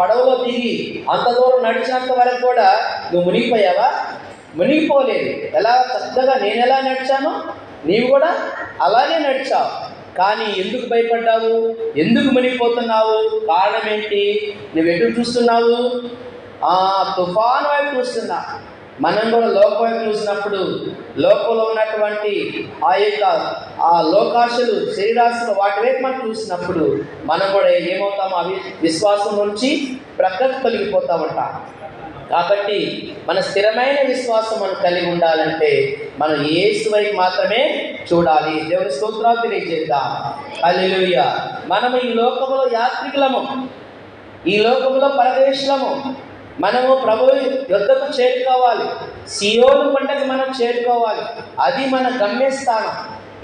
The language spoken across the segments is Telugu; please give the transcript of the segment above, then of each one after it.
పడవలో దిగి అంత దూరం నడిచినంత వరకు కూడా నువ్వు మునిగిపోయావా? మునిగిపోలేదు. ఎలా? చక్కగా నేను ఎలా నడిచానో? నీవు కూడా అలాగే నడిచావు. కానీ ఎందుకు భయపడ్డావు? ఎందుకు మునిగిపోతున్నావు? కారణం ఏంటి? నువ్వు ఎటు చూస్తున్నావు? ఆ తుఫాను వైపు చూస్తున్నా. మనం కూడా లోకం చూసినప్పుడు లోకంలో ఉన్నటువంటి ఆ యొక్క ఆ లోకాశలు శరీరాశలు వాటి వైపు మనం చూసినప్పుడు మనం కూడా ఏమవుతామో అవి విశ్వాసం నుంచి ప్రక్కకు తొలగిపోతా ఉంటాం కాబట్టి మన స్థిరమైన విశ్వాసం మనం కలిగి ఉండాలంటే మనం యేసు వైపు మాత్రమే చూడాలి. దేవుని స్తోత్రాలు తెలియజేద్దాం. అల్లెలుయ్య మనం ఈ లోకములో యాత్రికులము. ఈ లోకంలో పరదేశులము. మనము ప్రభు యుద్ధకు చేరుకోవాలి. సియోను పంటకు మనం చేరుకోవాలి. అది మన గమ్యస్థానం.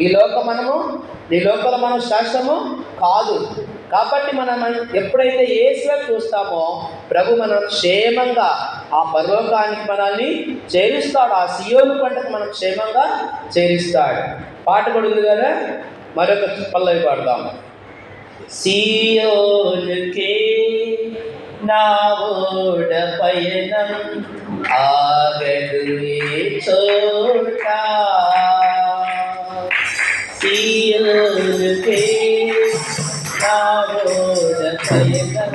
ఈ లోక మనము ఈ లోకల మనం శాశ్వతము కాదు. కాబట్టి మనం ఎప్పుడైతే ఏసులో చూస్తామో ప్రభు మనం క్షేమంగా ఆ పరలోకానికి మనల్ని చేరుస్తాడు. ఆ సియోను పంటకు మనం క్షేమంగా చేరుస్తాడు. పాట కూడా ఉంది కదా మరొక పల్లవి పాడదాము సియోనుకే നിന്നാവോട പയനം ആകടുവേ ചോട്ട സീയോട് പയനം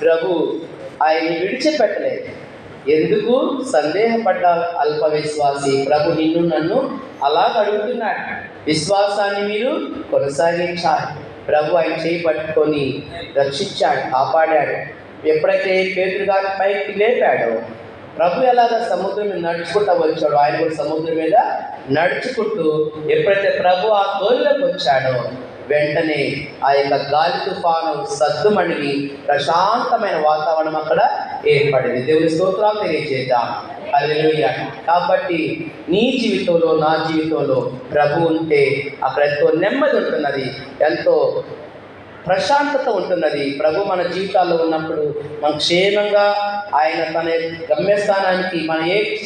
ప్రభు ఆయన్ని విడిచిపెట్టలేదు. ఎందుకు? సందేహపడ్డ అల్ప విశ్వాసి ప్రభు నిన్ను నన్ను అలా అడుగుతున్నాడు విశ్వాసాన్ని మీరు కొనసాగించాలి. ప్రభు ఆయన చేయి పట్టుకొని రక్షించాడు కాపాడాడు. ఎప్పుడైతే పేతురు గారి పైకి లేపాడో ప్రభు ఎలాగ సముద్రం నడుచుకుంటూ వచ్చాడో ఆయన కూడా సముద్రం మీద నడుచుకుంటూ ఎప్పుడైతే ప్రభు ఆ తోలిలోకి వచ్చాడో వెంటనే ఆ యొక్క గాలి తుఫాను సద్దుమణిగి ప్రశాంతమైన వాతావరణం అక్కడ ఏర్పడింది. దేవుని స్తోత్రాలు తెలియజేద్దాం. హల్లెలూయా. కాబట్టి నీ జీవితంలో నా జీవితంలో ప్రభు ఉంటే అక్కడ ఎంతో నెమ్మది ఉంటున్నది ఎంతో ప్రశాంతత ఉంటున్నది. ప్రభు మన జీవితాల్లో ఉన్నప్పుడు మనం క్షేమంగా ఆయన తన గమ్యస్థానానికి మన ఏ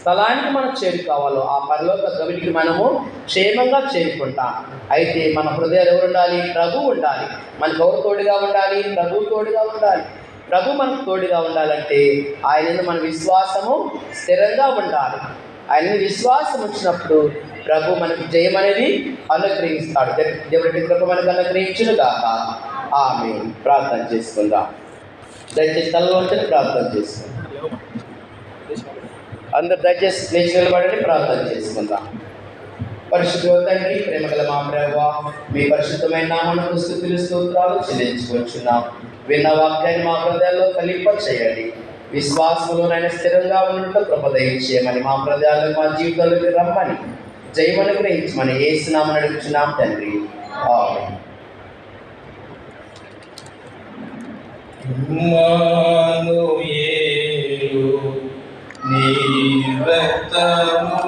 స్థలానికి మనం చేరుకోవాలో ఆ పరలోక గవిడికి మనము క్షేమంగా చేరుకుంటాం అయితే మన హృదయాలు ఎవరు ఉండాలి? ప్రభు ఉండాలి. మనకు ఎవరు తోడుగా ఉండాలి? ప్రభు తోడుగా ఉండాలి. ప్రభు మనకు తోడుగా ఉండాలంటే ఆయన మన విశ్వాసము స్థిరంగా ఉండాలి. ఆయన విశ్వాసం వచ్చినప్పుడు ప్రభు మనకు జయం అనేది అనుగ్రహిస్తాడు. దేవుడి కృప మనకు అనుగ్రహించును కాక ఆమె ప్రార్థన చేసుకుందాం. దయచేసి తలవంచని ప్రార్థన చేసుకుందాం. అందరు దయచేసి లేచి నిలబడండి ప్రార్థన చేసుకుందాం. పరిశుద్ధ తండ్రి ప్రేమగల మా ప్రభావ మీ పరిశుద్ధమైన నామను స్థుతులు స్తోత్రాలు చెల్లించుకొచ్చున్నాం విన్న వాక్యాన్ని మా హృదయాల్లో కలిప చేయండి విశ్వాసంలోనైనా స్థిరంగా ఉన్నట్టు కృప మా హృదయాల్లో మా జీవితాలకు రమ్మని జయమని గ్రహించమని ఏసునామని అడుగుచున్నాం తండ్రి. మాను നീ വ്യക്തമോ